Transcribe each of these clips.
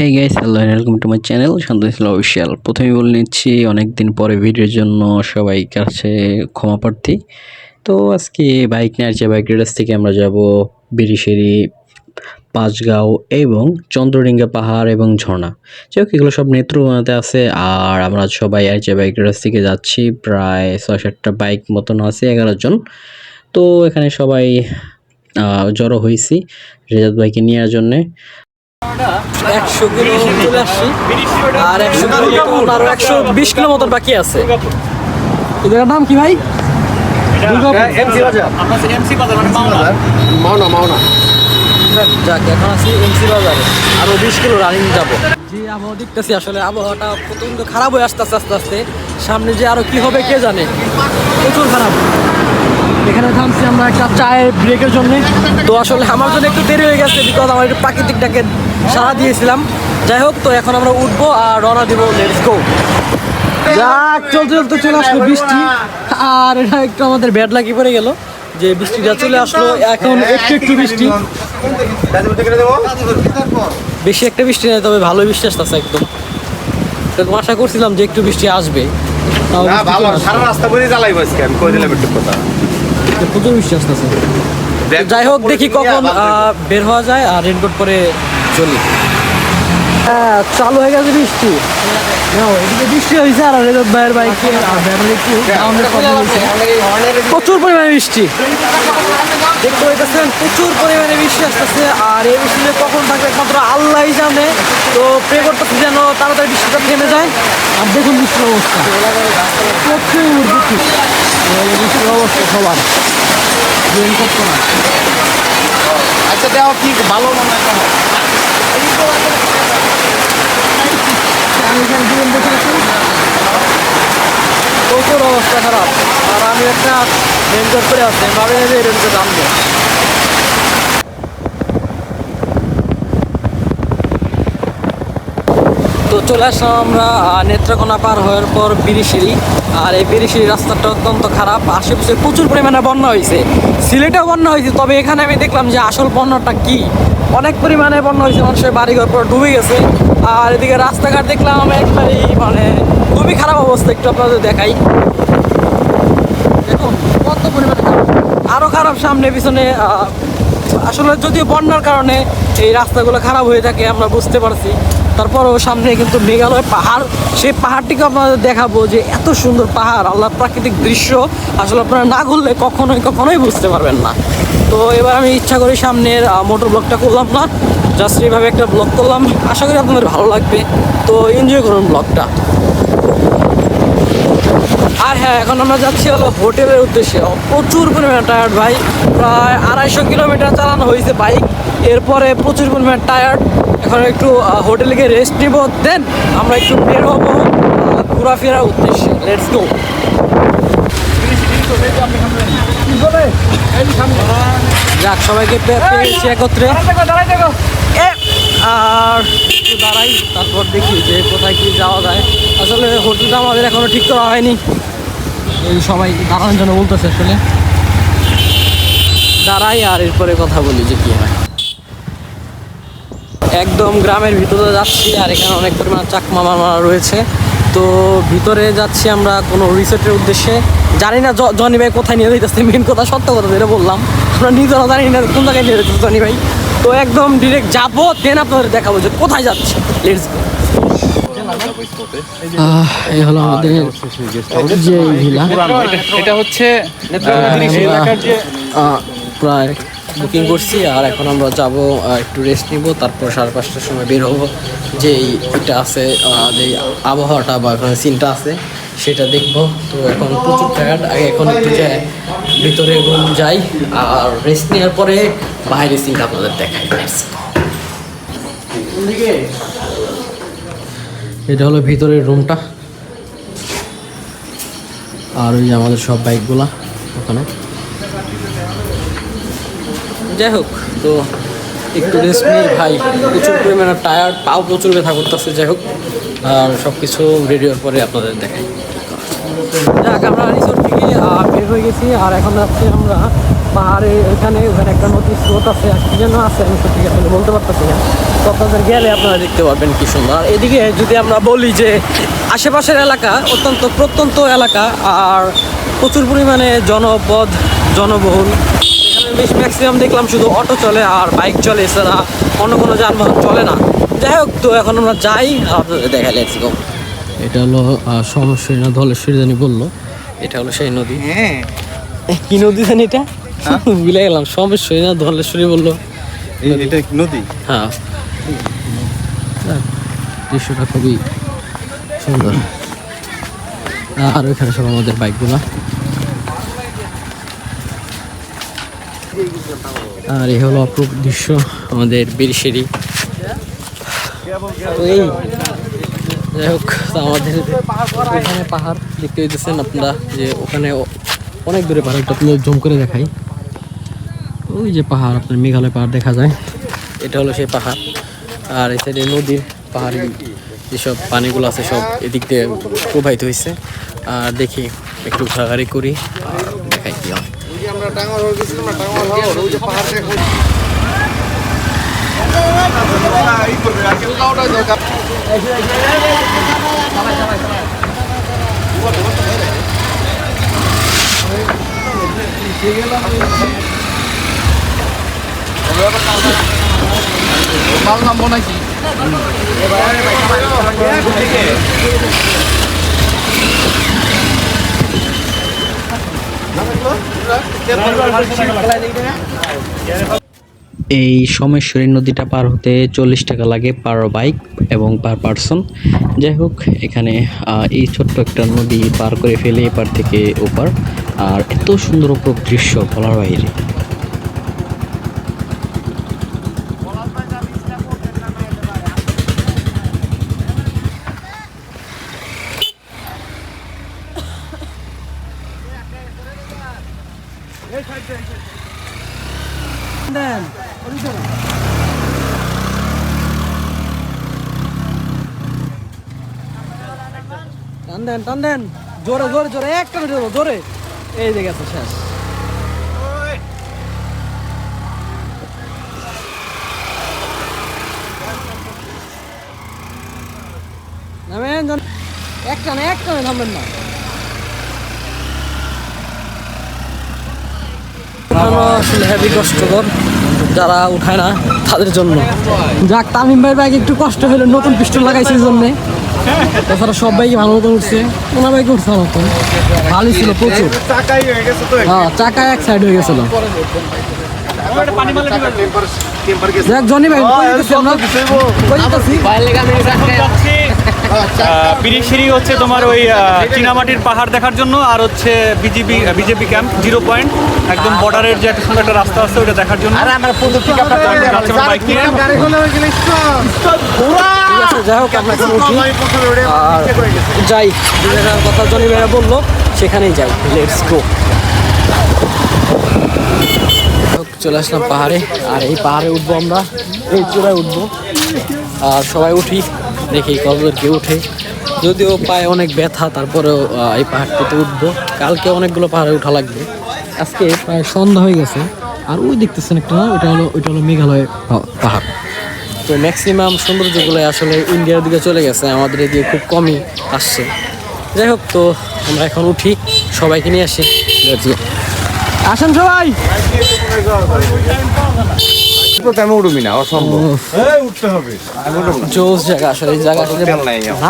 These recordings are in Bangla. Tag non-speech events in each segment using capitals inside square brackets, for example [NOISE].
Hey guys hello welcome to my channel Shanto Islam official প্রথমেই বলে নিচ্ছি অনেক দিন পরে ভিডিওর জন্য সবাই কাছে ক্ষমা প্রার্থী। তো আজকে বাইক নিয়ে আসছে বাইক রাইডার্স থেকে আমরা যাব বিরিশেরি পাঁচগাঁও এবং চন্দ্রডিঙ্গা পাহাড় এবং ঝর্ণা। যাই হোক, এগুলো সব নেত্রকোনাতে আছে আর আমরা সবাই আরজে বাইক রাইডার্স থেকে যাচ্ছি, প্রায় ছয় সাতটা বাইক মতন আছে, এগারো জন। তো এখানে সবাই জড়ো হয়েছি রেজাদ বাইকে নেওয়ার জন্যে। একশো কিলো চলে আসছি। আর একশো কিলো আরও একশো বিশ কিলো মতন বাকি আছে। এটার নাম কি ভাই? মাওনা। মাওনা যাক এখন আছি এমসি বাজারে। আরও বিশ কিলো রানিং যাব। যে আবহাওয়া দেখতেছি আসলে। আবহাওয়াটা প্রচণ্ড খারাপ হয়ে আসতে আস্তে আস্তে আস্তে। সামনে যে আরও কি হবে কে জানে? প্রচুর খারাপ। এখানে থামছি আমরা একটা চায়ের ব্রেকের জন্য। তো আসলে আমার জন্য একটু দেরি হয়ে গেছে বিকজ আমার একটু প্রাকৃতিক ডাকে সারা দিয়েছিলাম। যাই হোক তো এখন আমরা উঠবো আর রওনা দিব লেটস গো যাক চলতে চলতে চলে আসলো বৃষ্টি। আর এটা একটু আমাদের ব্যাড লাগি পড়ে গেল যে বৃষ্টিটা চলে আসলো। এখন একটু একটু বৃষ্টি। বেশি একটা বৃষ্টি নেই তবে ভালো বৃষ্টি আসতেছে একদম। এরকম আশা করছিলাম যে একটু বৃষ্টি আসবে। না ভালো সারা রাস্তা বলে জ্বালাই বসকে আমি কই দিলাম একটু কথা। প্রচুর বৃষ্টি আসতেছে দেখ, যাই হোক দেখি কখন বের হওয়া যায় আর রেনকোট পরে চলি। হ্যাঁ চালু হয়ে গেছে বৃষ্টি। বৃষ্টি হয়েছে আর রেজত ভাইয়ের বাইকে প্রচুর পরিমাণে বৃষ্টি। দেখতে পাইতেছেন প্রচুর পরিমাণে বৃষ্টি আসতেছে আর এই বৃষ্টিতে কখন থাকবে একমাত্র আল্লাহ জানে। তো প্রে করতেছি যেন তাড়াতাড়ি বৃষ্টিটা থেমে যায়। আর দেখুন বৃষ্টির অবস্থা। প্রচুর বৃষ্টি। বৃষ্টির অবস্থা সবার রেনকোট না আচ্ছা দেওয়া কি ভালো মনে হয় আমি প্রচুর অবস্থা খারাপ আর আমি একটা রেনকোট করে আসছি ভাবে ভাবি দাম যে রেনকোট আনব তো চলে আসলাম আমরা নেত্রকোনা পার হওয়ার পর বিরিশিরি আর এই বিরিশিরি রাস্তাটা অত্যন্ত খারাপ, আশেপাশে প্রচুর পরিমাণে বন্যা হয়েছে। সিলেটেও বন্যা হয়েছে, তবে এখানে আমি দেখলাম যে আসল বন্যাটা কি? অনেক পরিমাণে বন্যা হয়েছে, মানুষের বাড়িঘর পর ডুবে গেছে। আর এদিকে রাস্তাঘাট দেখলাম একবারেই মানে খুবই খারাপ অবস্থা, একটু আপনাদের দেখাই। দেখুন, কত পরিমাণে আরও খারাপ সামনে, পিছনে আসলে যদিও বন্যার কারণে এই রাস্তাগুলো খারাপ হয়ে থাকে, আমরা বুঝতে পারছি। তারপরেও সামনে কিন্তু মেঘালয় পাহাড়। সেই পাহাড়টিকে আপনাদের দেখাবো যে এত সুন্দর পাহাড় আল্লাহ প্রাকৃতিক দৃশ্য। আসলে আপনারা না ঘুরলে কখনোই কখনোই বুঝতে পারবেন না। তো এবার আমি ইচ্ছা করি সামনের মোটর ব্লগটা করলাম না। জাস্ট এইভাবে একটা ব্লগ করলাম। আশা করি আপনাদের ভালো লাগবে। তো এনজয় করুন ব্লগটা। আর হ্যাঁ এখন আমরা যাচ্ছি হলো হোটেলের উদ্দেশ্যে। প্রচুর পরিমাণে টায়ার্ড ভাই। প্রায় আড়াইশো কিলোমিটার চালানো হয়েছে বাইক এরপরে প্রচুর পরিমাণে টায়ার্ড এখন একটু হোটেলে গিয়ে রেস্ট নিব দেন আমরা একটু বের হব ঘোরাফেরার উদ্দেশ্যে। লেটস গো যাক, সবাইকে পেয়েছি একত্রে। আর দাঁড়াই, তারপর দেখি যে কোথায় কি যাওয়া যায়। আসলে হোটেলটা আমাদের এখনও ঠিক করা হয়নি। এই সবাই দাঁড়ানোর জন্য বলতেছে আসলে। দাঁড়াই আর এরপরে কথা বলি যে কি হয়। একদম গ্রামের ভিতরে যাচ্ছি আর এখানে অনেক পরিমাণ চাকমা মামা রয়েছে। তো ভিতরে যাচ্ছি আমরা কোনো রিসোর্টের উদ্দেশ্যে। জানি না জ- জনি ভাই কোথায় নিয়ে যাইতেছে মেন কথা সত্য কথা যেটা বললাম। আমরা নিজেরা জানি না কোন জায়গায় নিয়ে যাচ্ছে জনি ভাই। তো একদম ডিরেক্ট যাব দেন আপনাদের দেখাবো যে কোথায় যাচ্ছে। লেটস এই হলো আমাদের যে ভিলা। এটা হচ্ছে আহ, প্রায় বুকিং করছি আর এখন আমরা যাব একটু রেস্ট নিব, তারপর সাড়ে পাঁচটার সময় বের হব। যে এটা আছে যে আবহাওয়াটা বা ওখানে সিনটা আছে, সেটা দেখব। তো এখন প্রচুর টায়ার্ড আগে এখন একটু যাই ভিতরে রুম যাই, আর রেস্ট নেওয়ার পরে বাইরে সিনটা আপনাদের দেখাই। এটা হলো ভিতরের রুমটা আর ওই যে আমাদের সব বাইকগুলা ওখানে। যাই হোক, তো একটু রেস্ট নিই ভাই প্রচুর পরিমাণে টায়ার পাও প্রচুর ব্যথা করতেছে, যাই হোক। আর সব কিছু রেডি হওয়ার পরে আপনাদের দেখাই। যাক, আমরা রিসোর্ট থেকে বের হয়ে গেছি, আর এখন যাচ্ছি আমরা পাহাড়ে এখানে ওখানে একটা নদীর স্রোত আছে, আর কি যেন আছে, আমি সত্যি আসলে বলতে পারতেছি না। তো আপনাদের গেলে আপনারা দেখতে পারবেন কি সুন্দর। এদিকে যদি আমরা বলি যে আশেপাশের এলাকা অত্যন্ত প্রত্যন্ত এলাকা, আর প্রচুর পরিমাণে জনপদ, জনবহুল বেশ ম্যাক্সিমাম দেখলাম শুধু অটো চলে আর বাইক চলে এছাড়া অন্য কোনো যানবাহন চলে না। যাই হোক তো এখন আমরা যাই আপনাদের দেখা গো এটা হলো সমস্যা না ধলেশ্বরী জানি বলল। এটা হলো সেই নদী। হ্যাঁ। কি নদী জানি এটা? [LAUGHS] ভুলে গেলাম সমস্যা না ধলেশ্বরী বলল। এটা কি নদী? হ্যাঁ। দৃশ্যটা খুবই সুন্দর। আর ওইখানে সব আমাদের বাইকগুলো আর এই হলো অপরূপ দৃশ্য আমাদের এই, যাই হোক আমাদের ওখানে পাহাড় দেখতে পেতেছেন আপনারা, যে ওখানে অনেক দূরে পাহাড়, একটা আপনাদের জম করে দেখাই। ওই যে পাহাড়, আপনার মেঘালয় পাহাড় দেখা যায়। এটা হলো সেই পাহাড়। আর এই সাইডে নদীর পাহাড়ি যেসব পানিগুলো আছে, সব এদিক দিয়ে প্রবাহিত হয়েছে আর দেখি, একটু ঘোরাঘুরি করি, আর দেখাই কি হয়। টাঙ্গার হয়ে গেছিলাম না টাঙ্গার হাওর ওই যে পাহাড় দেখো মাল নামবো নাকি এই সোমেশ্বরী নদীটা পার হতে চল্লিশ টাকা লাগে পার বাইক এবং পার পার্সন। যাই হোক, এখানে এই ছোট্ট একটা নদী পার করে ফেলে এপার থেকে ওপার। আর এত সুন্দর উপর দৃশ্য বলার বাইরে দেন টান দেন টান দেন। জোরে জোরে জোরে একটা দেবো জোরে। এই যে গেছে শেষ। নামেন একটা না একটা নামবেন না। উঠানো আসলে কষ্টকর। যারা উঠায় না তাদের জন্য। যাক তামিম ভাই বাইক একটু কষ্ট হলো নতুন পিস্টল লাগাইছে জন্যে। তাছাড়া সব বাইকে ভালো মতন উঠছে। ওনার বাইকে উঠছে ভালো মতন। ভালোই ছিল প্রচুর। হয়ে গেছে তো হ্যাঁ চাকা এক সাইড হয়ে গেছিল হচ্ছে তোমার ওই চীনামাটির পাহাড় দেখার জন্য আর হচ্ছে BJP BJP camp zero point একদম বর্ডারের যে একটা সুন্দর একটা রাস্তা আছে ওটা দেখার জন্য। বাইক নিয়ে যাই হোক আমরা এখন উঠি আর যাই কথা জনি ভাইরা বলল সেখানেই যাই লেটস গো চলে আসলাম পাহাড়ে আর এই পাহাড়ে উঠবো আমরা এই চূড়ায় উঠবো। আর সবাই উঠি দেখি কতদূর কেউ উঠে। যদিও পায়ে অনেক ব্যথা তারপরেও এই পাহাড়টিতে উঠবো। কালকে অনেকগুলো পাহাড়ে উঠা লাগবে। আজকে প্রায় সন্ধ্যা হয়ে গেছে আর ওই দেখতেছেন একটা না ওইটা হলো ওইটা হলো মেঘালয় পাহাড়। তো ম্যাক্সিমাম সৌন্দর্যগুলো আসলে ইন্ডিয়ার দিকে চলে গেছে আমাদের এদিকে খুব কমই আসছে। যাই হোক তো আমরা এখন উঠি সবাইকে নিয়ে আসি। আসেন সবাই! তো আমি উঠবি না অসম্ভব। জোস জায়গা আসলে এই জায়গা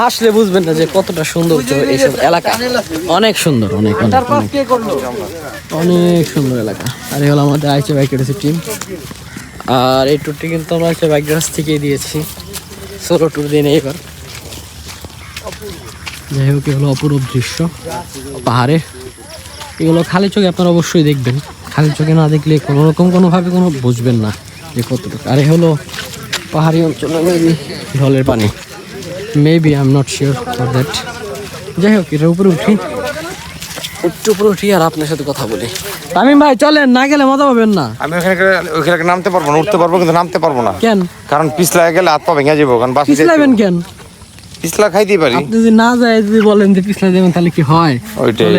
আসলে বুঝবেন না যে কতটা সৌন্দর্য এইসব এলাকা। অনেক সুন্দর অনেক অনেক সুন্দর এলাকা। আর হলো আমাদের আইচে বাইক রেসি টিম আর এই ট্যুরটি কিন্তু আমরা আইচে বাইক রাস থেকেই দিয়েছি। সোলো ট্যুর দিন এবার। যাই হোক, এগুলো অপরূপ দৃশ্য। পাহাড়ে। এগুলো খালি চোখে আপনারা অবশ্যই দেখবেন। খালি চোখে না দেখলে কোনো রকম, কোনোভাবে কোনো বুঝবেন না যে কতটুকু। আর হলো পাহাড়ি অঞ্চলে ঢলের পানি। Maybe I am not sure for that যাই হোক, এটার উপরে উঠি। একটু উপরে উঠি আর আপনার সাথে কথা বলি। তামিম ভাই চলেন না গেলে মজা পাবেন না। আমি ওখানে ওখানে নামতে পারব না উঠতে পারব কিন্তু নামতে পারব না। কেন? কারণ পিছলা গেলে হাত পা ভেঙে যাব কারণ বাসি পিছলাবেন কেন? পিছলা খাইতেই পারি। আপনি যদি না যায় যদি বলেন যে পিছলা দেবেন তাহলে কি হয়? ওইটাই।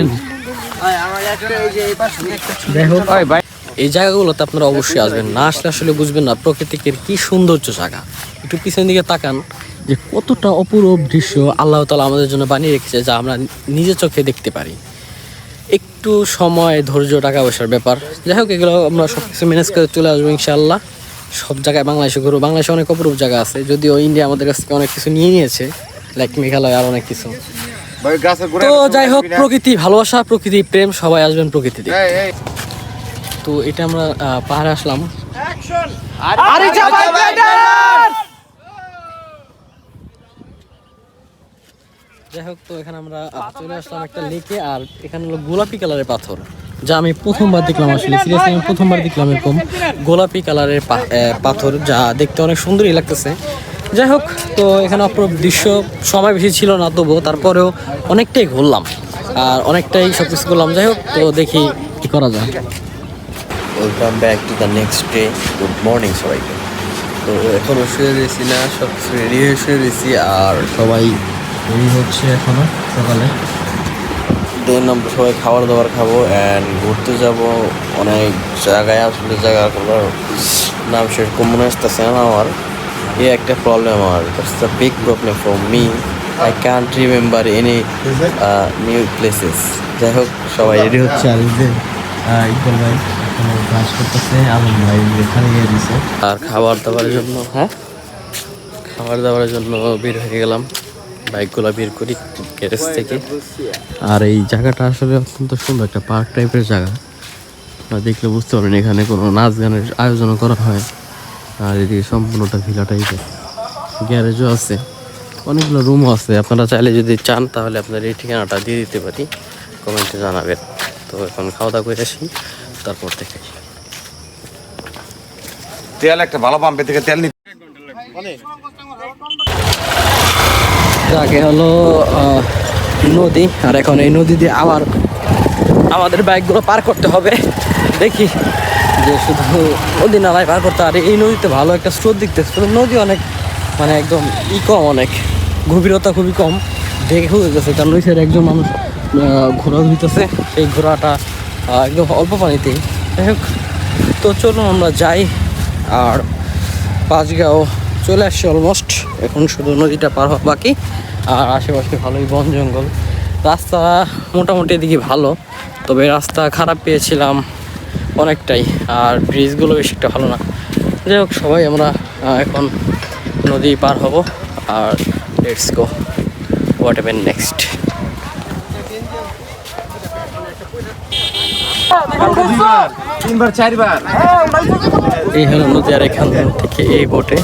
এই জায়গাগুলোতে আপনারা অবশ্যই আসবেন। না আসলে আসলে বুঝবেন না প্রকৃতিকের কি সৌন্দর্য জায়গা। একটু পিছনের দিকে তাকান যে কতটা অপূরূপ দৃশ্য আল্লাহ তালা আমাদের জন্য বানিয়ে রেখেছে যা আমরা নিজে চোখে দেখতে পারি। একটু সময় ধৈর্য টাকা পয়সার ব্যাপার। যাই হোক এগুলো আমরা সব কিছু ম্যানেজ করে চলে আসব ইনশাল্লাহ সব জায়গায় বাংলাদেশে ঘুরবো। বাংলাদেশে অনেক অপরূপ জায়গা আছে। যদিও ইন্ডিয়া আমাদের কাছ থেকে অনেক কিছু নিয়ে নিয়েছে লাইক মেঘালয় আর অনেক কিছু। তো যাই হোক প্রকৃতি ভালোবাসা প্রকৃতি প্রেম সবাই আসবেন এই। তো এটা আমরা পাহাড়ে আসলাম আরে যা ভাই, যাই হোক, তো এখানে আমরা চলে আসলাম একটা লেকে, আর এখানে হলো গোলাপি কালারের পাথর, যা আমি প্রথমবার দেখলাম আসলে। সিরিয়াসলি, আমি প্রথমবার দেখলাম এরকম গোলাপি কালারের পাথর, যা দেখতে অনেক সুন্দরই লাগতেছে। যাই হোক, তো এখানে অপরূপ দৃশ্য, সময় বেশি ছিল না, তবুও তারপরেও অনেকটাই ঘুরলাম, আর অনেকটাই সব কিছু করলাম। যাই হোক, তো দেখি কি করা যায়। Welcome back to the next day good morning সবাইকে। তো এখনও শুয়ে রয়েছি না, সব রেডি হয়ে শুয়ে রয়েছি, আর সবাই রেডি হচ্ছে এখনও সকালে। দেন আমরা সবাই খাবার দাবার খাব অ্যান্ড ঘুরতে যাব। অনেক জায়গায় আসলে জায়গাগুলোর নাম সেরকম মনে আসতেছে না আমার। এই একটা প্রবলেম আমার। That's the big problem for me I can't remember any new places যাই হোক সবাই রেডি হচ্ছে। আর এই ইকবাল ভাই এখনও কাজ করতেছে আলম ভাই এখানে গিয়ে দিছে। আর খাবার দাবারের জন্য হ্যাঁ? খাবার দাবারের জন্য বের হয়ে গেলাম। বাইকগুলো বের করি গ্যারেজ থেকে। আর এই জায়গাটা আসলে অত্যন্ত সুন্দর একটা পার্ক টাইপের জায়গা। আপনারা দেখলে বুঝতে পারবেন এখানে কোনো নাচ গানের আয়োজনও করা হয়। আর এদিকে সম্পূর্ণটা ভিলা টাইপের গ্যারেজও আছে। অনেকগুলো রুমও আছে। আপনারা চাইলে যদি চান তাহলে আপনার এই ঠিকানাটা দিয়ে দিতে পারি। কমেন্টে জানাবেন। তো এখন খাওয়া দাওয়া করে আসি তারপর থেকে তেল একটা ভালো পাম্পে থেকে তেল নিতে আগে হলো নদী আর এখন এই নদী দিয়ে আবার আমাদের বাইকগুলো পার করতে হবে। দেখি যে শুধু নদী নালায় পার করতে আর এই নদীতে ভালো একটা স্রোত দেখতেছে। নদী অনেক মানে একদম ই কম অনেক। গভীরতা খুবই কম। দেখে গেছে কারণ ওই সাইডে একজন মানুষ ঘোরা ধুইতেছে। সেই আহ, একদম অল্প পানিতেই। যাই হোক তো চলুন আমরা যাই। আর পাঁচগাঁও চলে আসছে অলমোস্ট এখন শুধু নদীটা পার হওয়া বাকি আর আশেপাশে ভালোই বন জঙ্গল। রাস্তা মোটামুটি এদিকে ভালো তবে রাস্তা খারাপ পেয়েছিলাম অনেকটাই আর ব্রিজগুলো বেশি একটা ভালো না। যাই হোক সবাই আমরা এখন নদী পার হব আর let's go whatever next এই হলো নদী আর এখান থেকে এই বোটে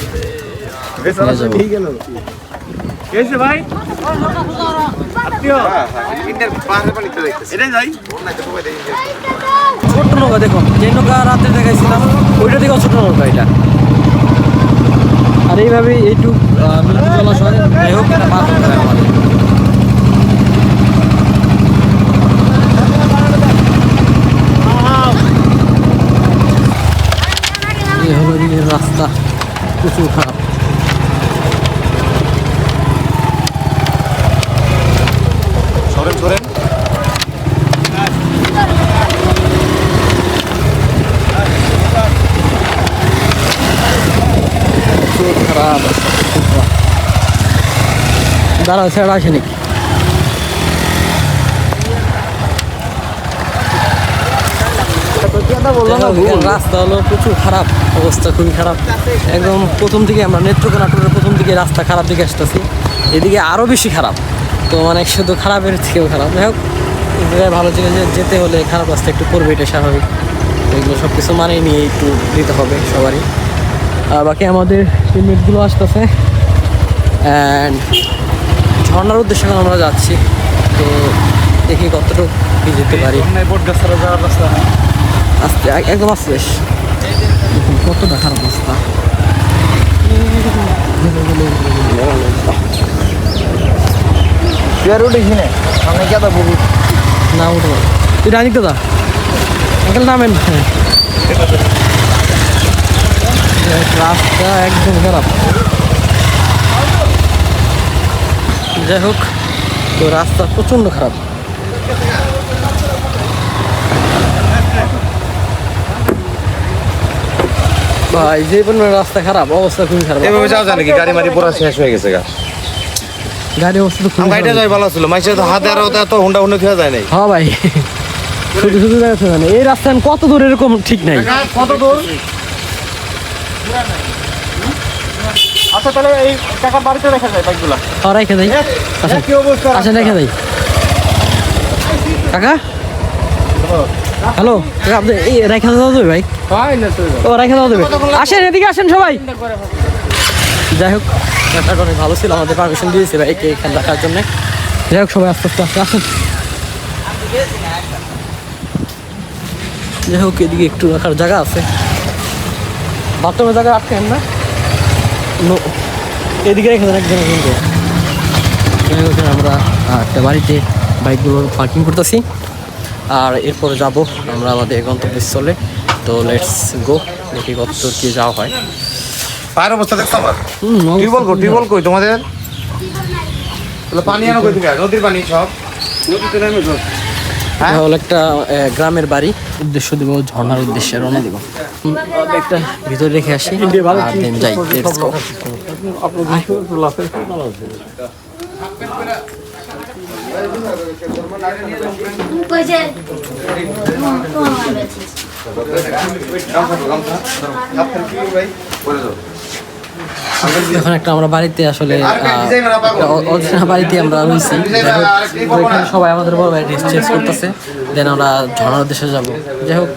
ছোট্ট নৌকা দেখুন যে নৌকা রাতে দেখাইছিলাম ওইটা থেকেও ছোট নৌকা এটা। আর এইভাবে এইটুক মিল্কি জলাশয় যাই হোক এটা পার করতে হবে আমাদের। এই হলো রাস্তা। প্রচুর খারাপ সরেন সরেন প্রচুর খারাপ প্রচুর খারাপ। দাঁড়াও ছেড়ে আসে নাকি রাস্তা হলো প্রচুর খারাপ অবস্থা খুবই খারাপ। একদম প্রথম দিকে আমরা নেত্রকোনা টুরের প্রথম দিকে রাস্তা খারাপ দিকে আসতেছি। এদিকে আরও বেশি খারাপ। তো মানে শুধু খারাপের থেকেও খারাপ। যাই হোক ভালো জায়গায় যেতে হলে খারাপ রাস্তা একটু করবে এটা স্বাভাবিক। এগুলো সব কিছু মানিয়ে নিয়ে একটু দিতে হবে সবারই। আর বাকি আমাদের টিমমেটগুলো আসতেছে। অ্যান্ড ঝর্ণার উদ্দেশ্যে আমরা যাচ্ছি। তো দেখি কতটুকু যেতে পারি। আস্তে এক- একদম আস্তে বেশ। কত দেখার অবস্থা তুই না উঠবো রানিক দাদা আঙ্কেল নামেন। রাস্তা একদম খারাপ। যাই হোক তো রাস্তা প্রচণ্ড খারাপ। ভাই যে পরিমাণ রাস্তা খারাপ অবস্থা খুবই খারাপ। এভাবে যাওয়া যায় নাকি? গাড়ি শেষ হয়ে গেছে গাড়ি অবস্থা গাড়িটা যাই ভালো ছিল মাইসে তো হাতে আর ওটা হুন্ডা হুন্ডা খেয়া যায় নাই। হ্যাঁ ভাই শুধু শুধু মানে। এই রাস্তা কত দূর এরকম ঠিক নাই? কত দূর? আচ্ছা তাহলে এই টাকা বাড়িতে রেখে যায় বাইকগুলা আর রেখে দেই। আচ্ছা কি অবস্থা? আচ্ছা রেখে দেই। কাকা? হ্যালো? কাকা আপনি এই রেখে দাও দেবে ভাই ও রেখে দাও দেবে আসেন এদিকে আসেন সবাই। যাই হোক। ব্যাপারটা অনেক ভালো ছিল আমাদের পারমিশন দিয়েছে ভাইকে এখানে রাখার জন্য। যাই হোক সবাই আস্তে আস্তে আস্তে আসেন। যাই হোক এদিকে একটু রাখার জায়গা আছে। বাথরুমের জায়গা আটকেন না নো? এদিকে রেখে দেন একজন কিন্তু। আমরা একটা বাড়িতে বাইকগুলো পার্কিং করতেছি। আর এরপরে যাব আমরা আমাদের গন্তব্যস্থলে। তো লেটস গো দেখি কত কি যাওয়া হয়। পায়ের অবস্থা দেখছ আমার হুম, টিউবওয়েল কই টিউবওয়েল কই তোমাদের? তাহলে পানি আনো কই থেকে? নদীর পানি সব? নদীতে নেমে হ্যাঁ? একটা গ্রামের বাড়ি। উদ্দেশ্য দেবো ঝর্ণার উদ্দেশ্যে রওনা দেবো। একটা ভিতরে রেখে আসি আর then যাই লেটস গো এখন একটা আমরা বাড়িতে আসলে অচেনা বাড়িতে আমরা রয়েছি। যাই হোক, তো এখানে সবাই আমাদের বড় ভাই চেঞ্জ করতেছে। দেন আমরা ঝর্ণার দেশে যাব। যাই হোক।